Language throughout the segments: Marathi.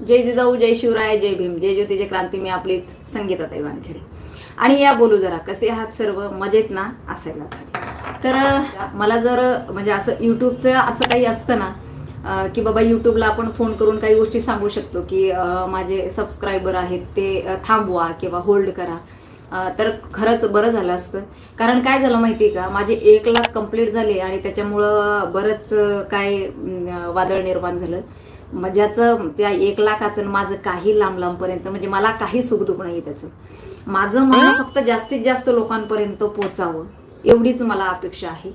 जय जिजाऊ जय शिवराय जय भीम जय ज्योती जय क्रांती मी आपलीच संगीताताई वानखेडे. आणि या बोलू जरा कसे आहात सर्व? मजेत ना? असायला तर मला जर म्हणजे असं युट्यूबचं असं काही असतं ना की बाबा युट्यूबला आपण फोन करून काही गोष्टी सांगू शकतो की माझे सबस्क्रायबर आहेत ते थांबवा किंवा होल्ड करा. तर खरंच बरं झालं असतं. कारण काय झालं माहिती आहे का? माझे एक लाख कंप्लीट झाले आणि त्याच्यामुळं बरंच काय वादळ निर्माण झालं. ज्याचं त्या एक लाखाचं आणि माझं काही लांब लांबपर्यंत म्हणजे मला काही सुखदुःख नाही त्याचं. माझं म्हणणं फक्त जास्तीत जास्त लोकांपर्यंत पोचावं एवढीच मला अपेक्षा आहे.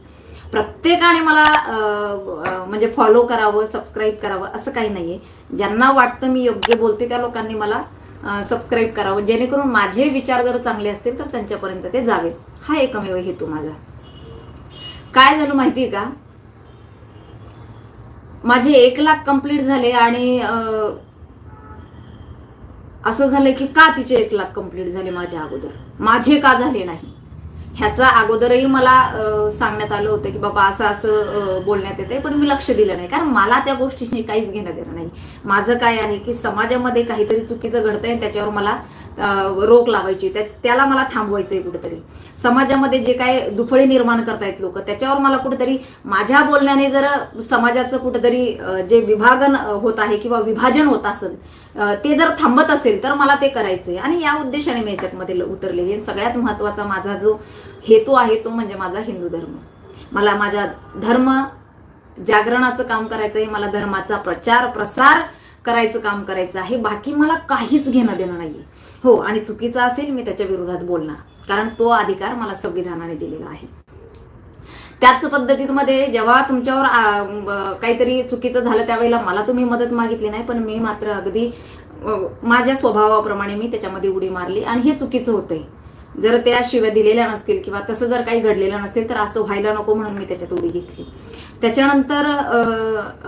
प्रत्येकाने मला म्हणजे फॉलो करावं सबस्क्राईब करावं असं काही नाहीये. ज्यांना वाटतं मी योग्य बोलते त्या लोकांनी मला सबस्क्राईब करावं. जेणेकरून माझे विचार जर चांगले असतील तर त्यांच्यापर्यंत ते जावेत. हा एकमेव हेतू माझा. काय झालं माहितीये का? माझे एक लाख कंप्लीट झाले आणि असं झालं की का तिचे एक लाख कंप्लीट झाले माझ्या अगोदर? माझे का झाले नाही? ह्याचा अगोदरही मला सांगण्यात आलं होतं की बाबा असं असं बोलण्यात येते पण मी लक्ष दिलं नाही. कारण मला त्या गोष्टीशी काहीच घेणं देणं नाही. माझं काय आहे की समाजामध्ये काहीतरी चुकीचं घडतंय आणि त्याच्यावर मला रोख रोक लावायची. त्या- त्याला मला थांबवायचंय कुठेतरी. समाजामध्ये जे काय दुफळे निर्माण करतायत लोक त्याच्यावर मला कुठेतरी माझ्या बोलण्याने जर समाजाचं कुठेतरी जे विभागन होत आहे किंवा विभाजन होत असेल ते जर थांबत असेल तर मला ते करायचंय. आणि या उद्देशाने मी याच्यातमध्ये ल- उतरलेली आणि सगळ्यात महत्त्वाचा माझा जो हेतू आहे तो म्हणजे माझा हिंदू धर्म. मला माझ्या धर्म जागरणाचं काम करायचं आहे मला धर्माचा प्रचार प्रसार करायचं काम करायचं आहे बाकी मला काहीच घेणं देणं नाहीये. हो आणि चुकीचं असेल मी त्याच्या विरोधात बोलणार. कारण तो अधिकार मला संविधानाने दिलेला आहे. त्याच पद्धतीमध्ये जेव्हा तुमच्यावर काहीतरी चुकीचं झालं त्यावेळेला मला तुम्ही मदत मागितली नाही पण मी मात्र अगदी माझ्या स्वभावाप्रमाणे मी त्याच्यामध्ये उडी मारली आणि हे चुकीचं होतंय. जर त्या शिव्या दिलेल्या नसतील किंवा तसं जर काही घडलेलं नसेल तर असं व्हायला नको म्हणून मी त्याच्यात उडी घेतली. त्याच्यानंतर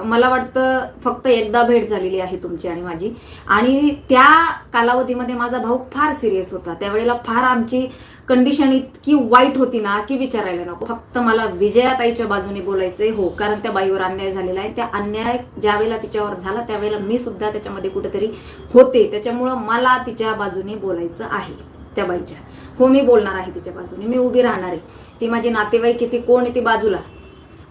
मला वाटतं फक्त एकदा भेट झालेली आहे तुमची आणि माझी. आणि त्या कालावधीमध्ये माझा भाऊ फार सिरियस होता. त्यावेळेला फार आमची कंडिशन इतकी वाईट होती ना की विचारायला नको. फक्त मला विजयाताईच्या बाजूने बोलायचंय हो कारण त्या बाईवर अन्याय झालेला आहे. त्या अन्याय ज्या वेळेला तिच्यावर झाला त्यावेळेला मी सुद्धा त्याच्यामध्ये कुठेतरी होते. त्याच्यामुळं मला तिच्या बाजूने बोलायचं आहे. त्या बाईच्या हो मी बोलणार आहे तिच्या बाजूने मी उभी राहणार आहे. ती माझी नातेवाईक आहे ती कोण आहे ती बाजूला.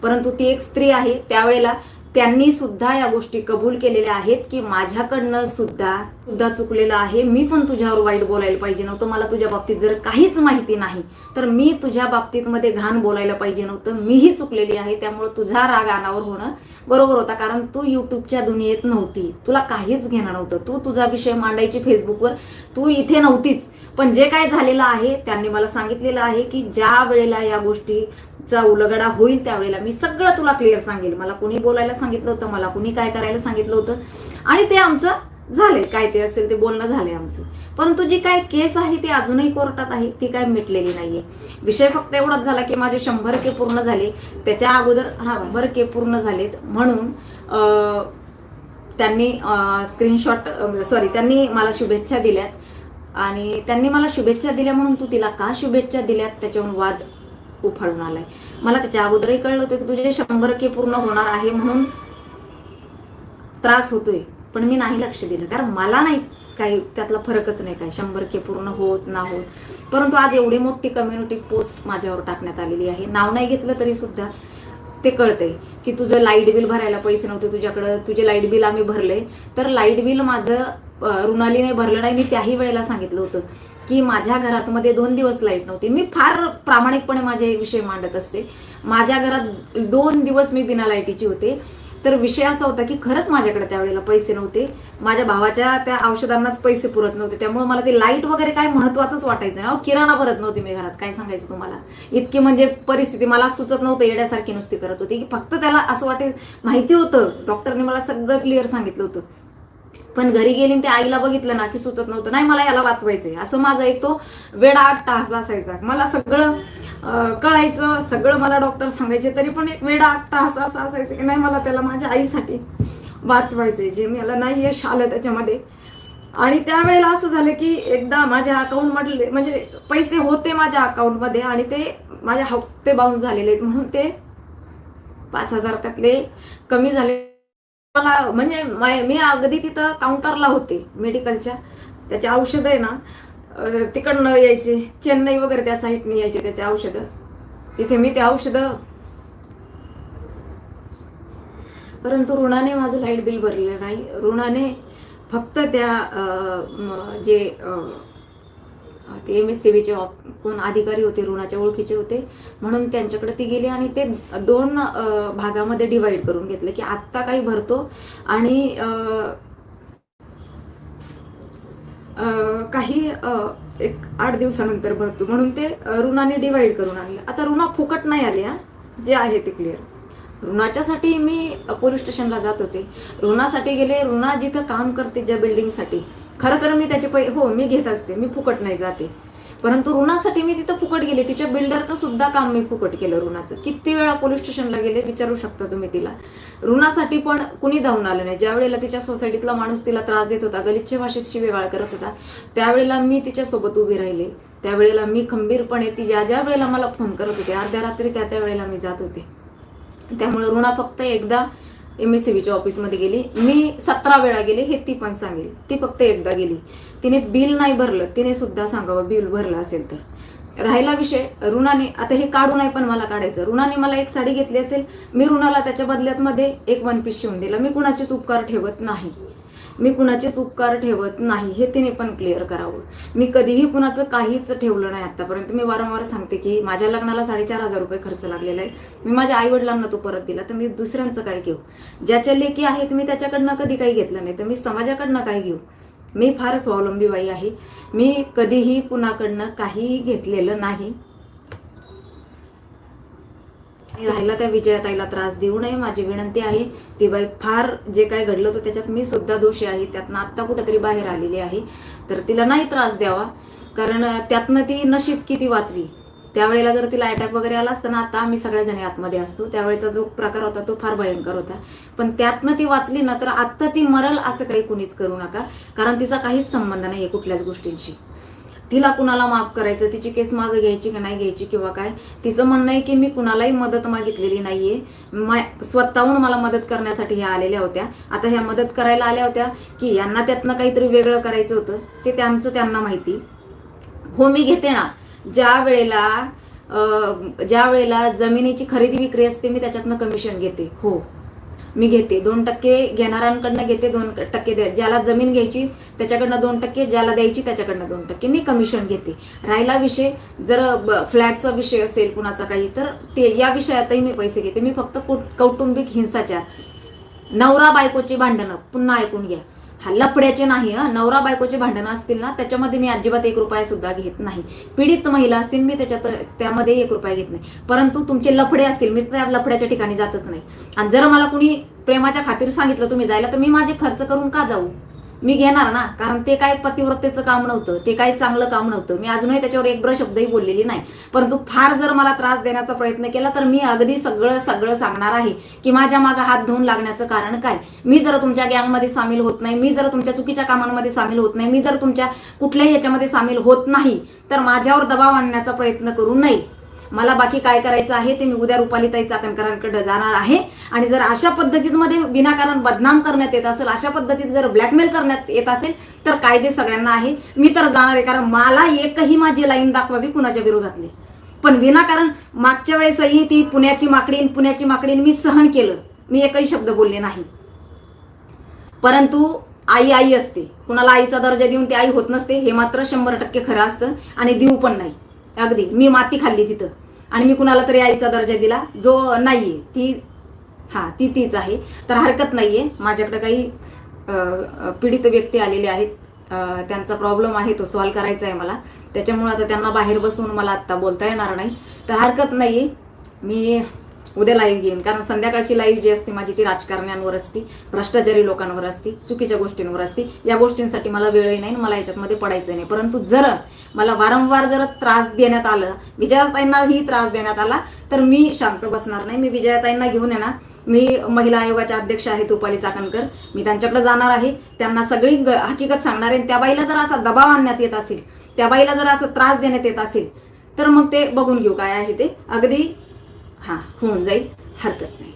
परंतु ती एक स्त्री आहे त्यावेळेला त्यांनी सुद्धा या गोष्टी कबूल केलेल्या आहेत की माझ्याकडनं सुद्धा सुद्धा चुकलेलं आहे. मी पण तुझ्यावर वाईट बोलायला पाहिजे नव्हतं. मला तुझ्या बाबतीत जर काहीच माहिती नाही तर मी तुझ्या बाबतीत मध्ये घाण बोलायला पाहिजे नव्हतं. मीही चुकलेली आहे त्यामुळे तुझा राग अनावर होणं बरोबर होता कारण तू युट्यूबच्या दुनियेत नव्हती. तुला काहीच घेणं नव्हतं. तू तुझा विषय मांडायची फेसबुकवर. तू इथे नव्हतीच. पण जे काय झालेलं आहे त्यांनी मला सांगितलेलं आहे की ज्या वेळेला या गोष्टी चा उलगडा होईल त्यावेळेला. मी सगळं तुला क्लिअर सांगेल. मला कुणी बोलायला सांगितलं होतं मला कुणी काय करायला सांगितलं होतं. आणि ते आमचं झाले काय ते असेल ते बोलणं झाले आमचं. परंतु जी काय केस आहे ती अजूनही कोर्टात आहे ती काय मिटलेली नाहीये. विषय फक्त एवढाच झाला की माझे शंभर के पूर्ण झाले. त्याच्या अगोदर हा शंभर के पूर्ण झालेत. म्हणून त्यांनी स्क्रीनशॉट सॉरी त्यांनी मला शुभेच्छा दिल्यात. आणि त्यांनी मला शुभेच्छा दिल्या म्हणून तू तिला का शुभेच्छा दिल्यात? त्याच्यावरून वाद उफाळून आलाय. मला त्याच्या अगोदरही कळलं होतं की तुझे शंभर के पूर्ण होणार आहे म्हणून त्रास होतोय. पण मी नाही लक्ष दिलं. कारण मला नाही काही त्यातला फरकच नाही काय. शंभर के पूर्ण होत ना होत. परंतु आज एवढी मोठी कम्युनिटी पोस्ट माझ्यावर टाकण्यात आलेली आहे. नाव नाही घेतलं तरी सुद्धा ते कळतंय की तुझं लाइट बिल भरायला पैसे नव्हते तुझ्याकडं. तुझे लाइट बिल आम्ही भरले. तर लाइट बिल माझं रुणालीने भरलं नाही मी त्याही वेळेला सांगितलं होतं की माझ्या घरात मध्ये दोन दिवस लाइट नव्हती. मी फार प्रामाणिकपणे माझे विषय मांडत असते. माझ्या घरात दोन दिवस मी बिना लाईटीची होते. तर विषय असा होता की खरंच माझ्याकडे त्यावेळेला पैसे नव्हते. माझ्या भावाच्या त्या औषधांनाच पैसे पुरत नव्हते. त्यामुळे मला ते लाइट वगैरे काय महत्वाचंच वाटायचं ना किराणा भरत नव्हती मी घरात. काय सांगायचं तुम्हाला? इतकी म्हणजे परिस्थिती मला सुचत नव्हतं येण्यासारखी नुसती करत होती. की फक्त त्याला असं वाटेल माहिती होतं. डॉक्टरने मला सगळं क्लिअर सांगितलं होतं. पण घरी गेली आणि त्या आईला बघितलं ना की सुचत नव्हतं. नाही मला याला वाचवायचंय. असं माझा एक तो वेडा आठ तास असायचा. मला सगळं कळायचं सगळं मला डॉक्टर सांगायचे तरी पण एक वेडा आठ तास असं असायचं की नाही मला त्याला माझ्या आईसाठी वाचवायचंय. जे मला नाही यश आलं त्याच्यामध्ये. आणि त्यावेळेला असं झालं की एकदा माझ्या अकाउंटमधले म्हणजे पैसे होते माझ्या अकाउंटमध्ये आणि ते माझ्या हप्ते बाउंड झालेले आहेत. म्हणून ते पाच हजार त्यातले कमी झाले. मला म्हणजे मी अगदी तिथं काउंटरला होते मेडिकलच्या त्याचे औषधं आहे ना तिकडनं यायचे चेन्नई वगैरे त्या साईडने यायचे त्याचे औषधं. तिथे मी ते औषधं परंतु ऋणाने माझं लाइट बिल भरलेलं नाही. ऋणाने फक्त त्या जे ते एम एस सी बीचे कोण अधिकारी होते ऋणाच्या ओळखीचे होते. म्हणून त्यांच्याकडे ती गेली आणि ते दोन भागामध्ये डिवाइड करून घेतलं की आत्ता काही भरतो आणि काही एक आठ दिवसानंतर भरतो. म्हणून ते ऋणाने डिवाइड करून आणलं. आता ऋणा फुकट नाही आले हा जे आहे ते क्लिअर ऋणाच्यासाठी मी पोलीस स्टेशनला जात होते. ऋणासाठी गेले ऋणा जिथं काम करते ज्या बिल्डिंगसाठी खरं तर मी त्याचे पै हो मी घेत असते. मी फुकट नाही जाते. परंतु ऋणासाठी मी तिथं फुकट गेले. तिच्या बिल्डरचं सुद्धा काम मी फुकट केलं ऋणाचं. किती वेळा पोलीस स्टेशनला गेले विचारू शकता तुम्ही तिला. ऋणासाठी पण कुणी धावून आलं नाही. ज्या वेळेला तिच्या सोसायटीतला माणूस तिला त्रास देत होता गलिच्छ भाषेत शिवेगाळ करत होता त्यावेळेला मी तिच्यासोबत उभी राहिले. त्यावेळेला मी खंबीरपणे ती ज्या ज्या वेळेला मला फोन करत होते अर्ध्या रात्री त्या त्या वेळेला मी जात होते. त्यामुळे ऋणा फक्त एकदा एम एस सी बीच्या ऑफिसमध्ये गेली. मी सतरा वेळा गेले हे ती पण सांगेल. ती फक्त एकदा गेली. तिने बिल नाही भरलं तिने सुद्धा सांगावं बिल भरलं असेल तर. राहिला विषय. ऋणाने आता हे काढू नाही पण मला काढायचं. ऋणाने मला एक साडी घेतली असेल मी ऋणाला त्याच्या बदल्यात मध्ये एक वन पीस शिवून दिला. मी कुणाचेच उपकार ठेवत नाही. मी कुणाचेच उपकार ठेवत नाही हे तिने पण क्लिअर करावं. मी कधीही कुणाचं काहीच ठेवलं नाही आतापर्यंत. मी वारंवार सांगते की माझ्या लग्नाला साडेचार हजार रुपये खर्च लागलेला आहे. मी माझ्या आईवडिलांना तो परत दिला. तर मी दुसऱ्यांचं काय घेऊ? ज्याच्या लेखी आहेत मी त्याच्याकडनं कधी काही घेतलं नाही. तर मी समाजाकडनं काय घेऊ? मी फार स्वावलंबी बाई आहे. मी कधीही कुणाकडनं काहीही घेतलेलं नाही. राहिला त्या विजयाताईला त्रास देऊ नये माझी विनंती आहे. ती बाई फार जे काय घडलं होतं त्याच्यात मी सुद्धा दोषी आहे. त्यातनं आत्ता कुठेतरी बाहेर आलेली आहे. तर तिला नाही त्रास द्यावा कारण त्यातनं ती नशीब किती वाचली. त्यावेळेला जर तिला अटॅक वगैरे आला असताना आता आम्ही सगळ्याजणी आतमध्ये असतो. त्यावेळेचा जो प्रकार होता तो फार भयंकर होता. पण त्यातनं ती वाचली ना तर आत्ता ती मरल असं काही कुणीच करू नका. कारण तिचा काहीच संबंध नाही आहे कुठल्याच गोष्टींशी. तिला कुणाला माफ करायचं तिची केस मागं घ्यायची की नाही घ्यायची किंवा काय? तिचं म्हणणं आहे की मी कुणालाही मदत मागितलेली नाहीये. मा स्वतःहून मला मदत करण्यासाठी ह्या आलेल्या होत्या. आता ह्या मदत करायला आल्या होत्या की यांना त्यातनं काहीतरी वेगळं करायचं होतं. ते त्यांचं त्यांना माहिती. हो मी घेते ना. ज्या वेळेला ज्या वेळेला जमिनीची खरेदी विक्री असते मी त्याच्यातनं कमिशन घेते. हो. मी घेते. दोन टक्के घेणाऱ्यांकडनं घेते दोन टक्के द्या ज्याला जमीन घ्यायची त्याच्याकडनं दोन टक्के ज्याला द्यायची त्याच्याकडनं दोन टक्के. मी कमिशन घेते. राहिला विषय जर ब- फ्लॅटचा विषय असेल कुणाचा काही तर ते या विषयातही मी पैसे घेते. मी फक्त कौटुंबिक हिंसाचार. नवरा बायकोची भांडणं पुन्हा ऐकून घ्या. हा लफड्याचे नाही नवरा बायकोचे भांडणं असतील ना त्याच्यामध्ये मी अजिबात एक रुपया सुद्धा घेत नाही. पीडित महिला असतील मी त्याच्यात त्यामध्ये एक रुपया घेत नाही. परंतु तुमचे लफडे असतील मी त्या लफड्याच्या ठिकाणी जातच नाही. आणि जर मला कुणी प्रेमाच्या खातीर सांगितलं तुम्ही जायला तर मी माझे खर्च करून का जाऊ? मी घेणार ना कारण ते काय पतिव्रतेचं काम नव्हतं ते काही चांगलं काम नव्हतं. मी अजूनही त्याच्यावर एक ब्र शब्दही बोललेली नाही. परंतु फार जर मला त्रास देण्याचा प्रयत्न केला तर मी अगदी सगळं सगळं सांगणार आहे की माझ्या मागे हात धुवून लागण्याचं कारण काय? मी जर तुमच्या गँगमध्ये सामील होत नाही मी जर तुमच्या चुकीच्या कामांमध्ये सामील होत नाही मी जर तुमच्या कुठल्याही याच्यामध्ये सामील होत नाही तर माझ्यावर दबाव आणण्याचा प्रयत्न करू नये. मला बाकी काय करायचं आहे ते मी उद्या रुपालीताई चाकणकरांकडे जाणार आहे. आणि जर अशा पद्धतीमध्ये विनाकारण बदनाम करण्यात येत असेल अशा पद्धतीत जर ब्लॅकमेल करण्यात येत असेल तर कायदे सगळ्यांना आहे. मी तर जाणार आहे कारण मला एकही माझी लाईन दाखवावी कुणाच्या विरोधातली. पण विनाकारण मागच्या वेळेसही ती पुण्याची माकडीन पुण्याची माकडीन मी सहन केलं. मी एकही शब्द बोलले नाही. परंतु आई आई असते. कुणाला आईचा दर्जा देऊन ती आई होत नसते हे मात्र शंभर टक्के खरं असतं आणि देऊ पण नाही. अगदी. मी माती खाल्ली तिथं. आणि मी कुणाला तरी आईचा दर्जा दिला. जो नाहीये ती हां ती तीच आहे. तर हरकत नाहीये. माझ्याकडे काही पीडित व्यक्ती आलेले आहेत. त्यांचा प्रॉब्लेम आहे तो सॉल्व्ह करायचा आहे मला. त्याच्यामुळे आता त्यांना बाहेर बसून मला आत्ता बोलता येणार नाही. तर हरकत नाहीये. मी उद्या लाईव्ह घेईन. कारण संध्याकाळची लाईव्ह जी असते माझी ती राजकारण्यांवर असती भ्रष्टाचारी लोकांवर असती चुकीच्या गोष्टींवर असती. या गोष्टींसाठी मला वेळही नाही मला याच्यातमध्ये पडायचं नाही. परंतु जर मला वारंवार जर त्रास देण्यात आलं विजयाताईंनाही त्रास देण्यात आला तर मी शांत बसणार नाही. मी विजयाताईंना घेऊन येणार ना मी महिला आयोगाच्या अध्यक्ष आहेत रुपाली चाकणकर. मी त्यांच्याकडे जाणार आहे. त्यांना सगळी हकीकत सांगणार आहे. त्या बाईला जर असा दबाव आणण्यात येत असेल त्या बाईला जर असा त्रास देण्यात येत असेल तर मग ते बघून घेऊ काय आहे ते. अगदी हां होऊन जाईल हरकत नाही.